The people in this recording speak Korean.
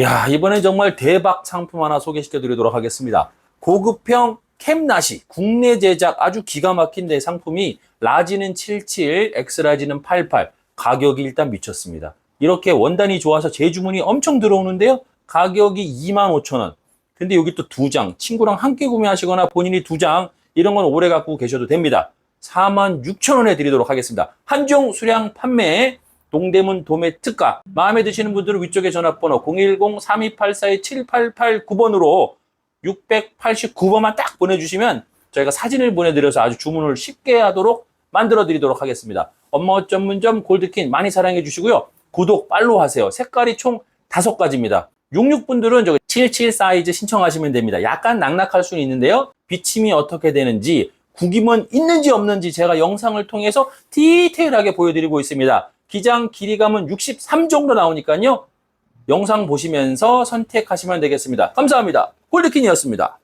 야, 이번엔 정말 대박 상품 하나 소개시켜 드리도록 하겠습니다. 고급형 캠나시 국내 제작 아주 기가 막힌 내 상품이 라지는 77, 엑스라지는 88. 가격이 일단 미쳤습니다. 이렇게 원단이 좋아서 재주문이 엄청 들어오는데요. 가격이 25,000원. 근데 여기 또 두 장, 친구랑 함께 구매하시거나 본인이 두 장, 이런 건 오래 갖고 계셔도 됩니다. 46,000원에 드리도록 하겠습니다. 한종 수량 판매, 동대문 도매 특가. 마음에 드시는 분들은 위쪽에 전화번호 010-3284-7889번으로 689번만 딱 보내주시면 저희가 사진을 보내드려서 아주 주문을 쉽게 하도록 만들어 드리도록 하겠습니다. 엄마옷 전문점 골드킨 많이 사랑해 주시고요. 구독, 팔로우 하세요. 색깔이 총 다섯 가지입니다. 66분들은 저기 77 사이즈 신청하시면 됩니다. 약간 낙낙할 수는 있는데요. 비침이 어떻게 되는지, 구김은 있는지 없는지 제가 영상을 통해서 디테일하게 보여드리고 있습니다. 기장 길이감은 63 정도 나오니까요. 영상 보시면서 선택하시면 되겠습니다. 감사합니다. 골드킨이었습니다.